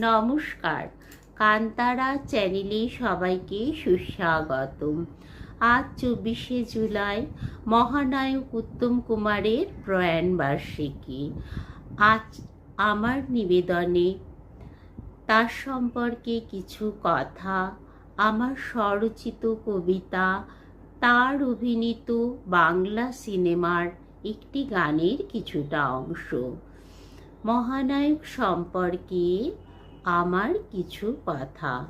নমস্কার। কান্তারা চ্যানেলে সবাইকে সুস্বাগতম। আজ চব্বিশে জুলাই, মহানায়ক উত্তম কুমারের প্রয়াণ বার্ষিকী আজ আমার নিবেদনে তার সম্পর্কে কিছু কথা, আমার স্বরচিত কবিতা, তার অভিনীত বাংলা সিনেমার একটি গানের কিছুটা অংশ। মহানায়ক সম্পর্কে আমার কিছু কথা।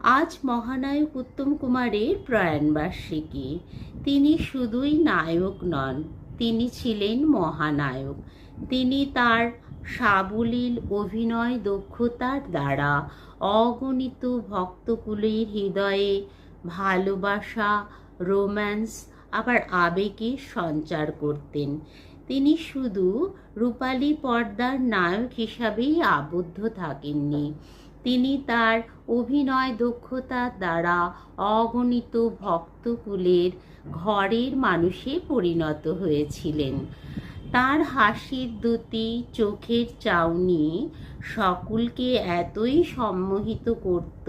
আজ মহানায়ক উত্তম কুমারের প্রয়াণবার্ষিকী। তিনি শুধুই নায়ক নন, তিনি ছিলেন মহানায়ক। তিনি তার সাবলীল অভিনয় দক্ষতার দ্বারা অগণিত ভক্তকুলের হৃদয়ে ভালোবাসা, রোম্যান্স, আবার আবেগের সঞ্চার করতেন। তিনি শুধু রূপালী পর্দার নায়ক হিসাবেই আবদ্ধ থাকেননি। তিনি তার অভিনয় দক্ষতার দ্বারা অগণিত ভক্তকুলের ঘরের মানুষে পরিণত হয়েছিলেন। তার হাসির দুটি চোখের চাউনি সকলকে এতই সম্মোহিত করত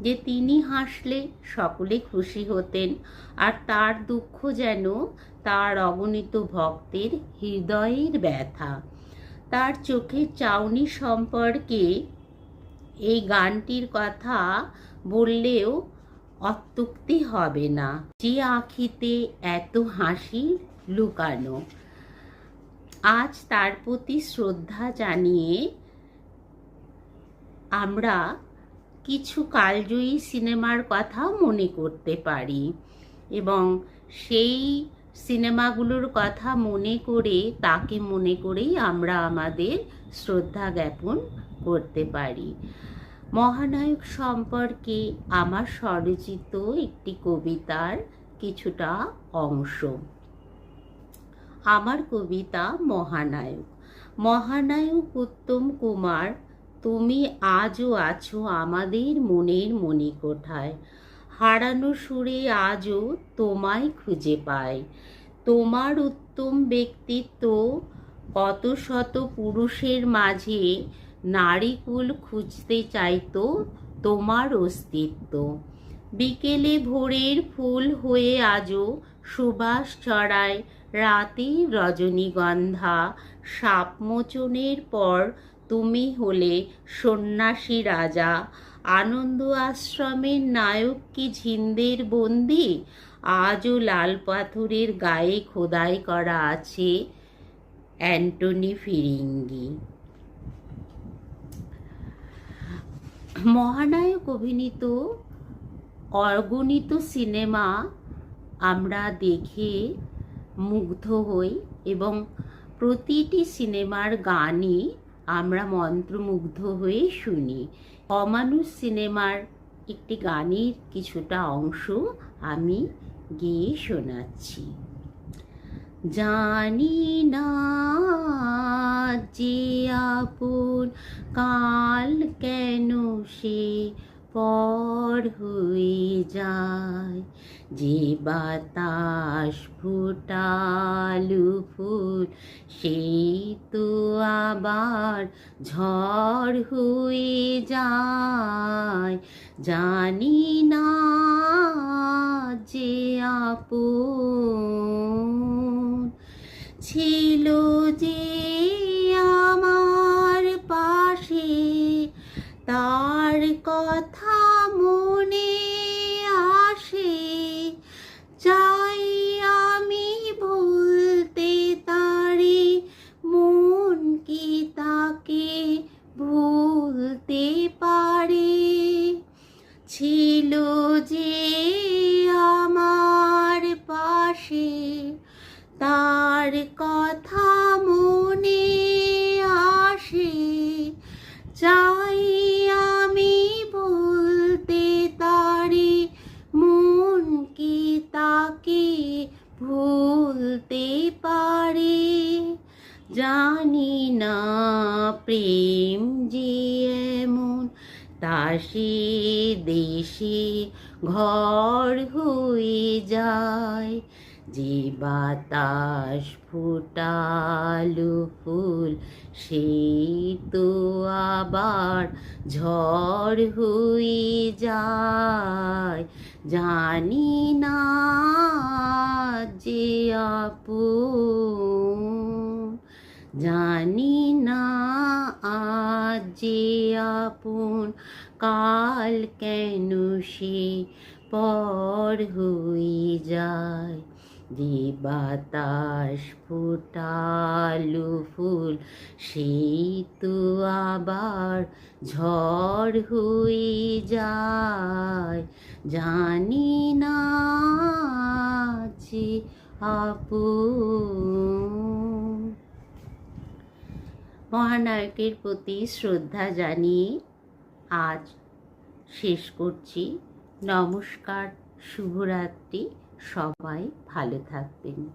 যে তিনি হাসলে সকলে খুশি হতেন আর তার দুঃখ যেন তার অগণিত ভক্তের হৃদয়ের ব্যথা। তার চোখের চাউনি সম্পর্কে এই গানটির কথা বললেও অত্যুক্তি হবে না। যে আখিতে এত হাসি লুকানো আজ তার প্রতি শ্রদ্ধা জানিয়ে আমরা কিছু কালজয়ী সিনেমার কথা মনে করতে পারি এবং সেই সিনেমাগুলোর কথা মনে করে, তাকে মনে করেই আমরা আমাদের শ্রদ্ধা জ্ঞাপন করতে পারি। মহানায়ক সম্পর্কে আমার স্বরচিত একটি কবিতার কিছুটা অংশ। আমার কবিতা মহানায়ক। মহানায়ক উত্তম কুমার, তুমি আজও আছো আমাদের মনের মণিকোঠায়। হারানো সুরে আজও তোমায় খুঁজে পাই। তোমার উত্তম ব্যক্তিত্ব কত শত পুরুষের মাঝে নারীকুল খুঁজতে চাইতো তোমার অস্তিত্ব। বিকেলে ভোরের ফুল হয়ে আজও সুবাস ছড়ায় রাতে রজনীগন্ধা। সাপমোচনের পর তুমি হলে সন্ন্যাসী রাজা। আনন্দ আশ্রমের নায়ক কি ঝিন্দের বন্দি? আজও লাল পাথরের গায়ে খোদাই করা আছে অ্যান্টনি ফিরিঙ্গি। মহানায়ক অভিনীত অগণিত সিনেমা আমরা দেখে মুগ্ধ হই এবং প্রতিটি সিনেমার গানই আমরা মন্ত্রমুগ্ধ হয়ে শুনি। অমানুষ সিনেমার একটি গানের কিছুটা অংশ আমি গিয়ে শোনাচ্ছি। জানি না যে আপন কাল কেন সে পর হয়ে যায়, যে বাতাস ফুটালু ফুল সেই তো আবার ঝড় হয়ে যায়। জানি না যে আপন ছিল যে ভুলতে পারে। ছিল যে আমার পাশে, তার কথা মনে আসে। চাই আমি বলতে তারি মন কি তাকে ভুলতে পারে? জানি না, প্রেম যে এমন তাসে দেশে ঘর হয়ে যায়। যে বাতাস ফুটালো ফুল সেই তো আবার ঝড় হয়ে যায়। জানি না যে আপন জানি না আজ যে আপন কাল কেন সে পর হয়ে যায়। যে ফুটালো ফুল, সেই তো আবার ঝড় হয়ে যায়। জানি না যে আপন মহানায়কের প্রতি শ্রদ্ধা জানিয়ে আজ শেষ করছি। নমস্কার শুভরাত্রি সবাই ভালো থাকবেন।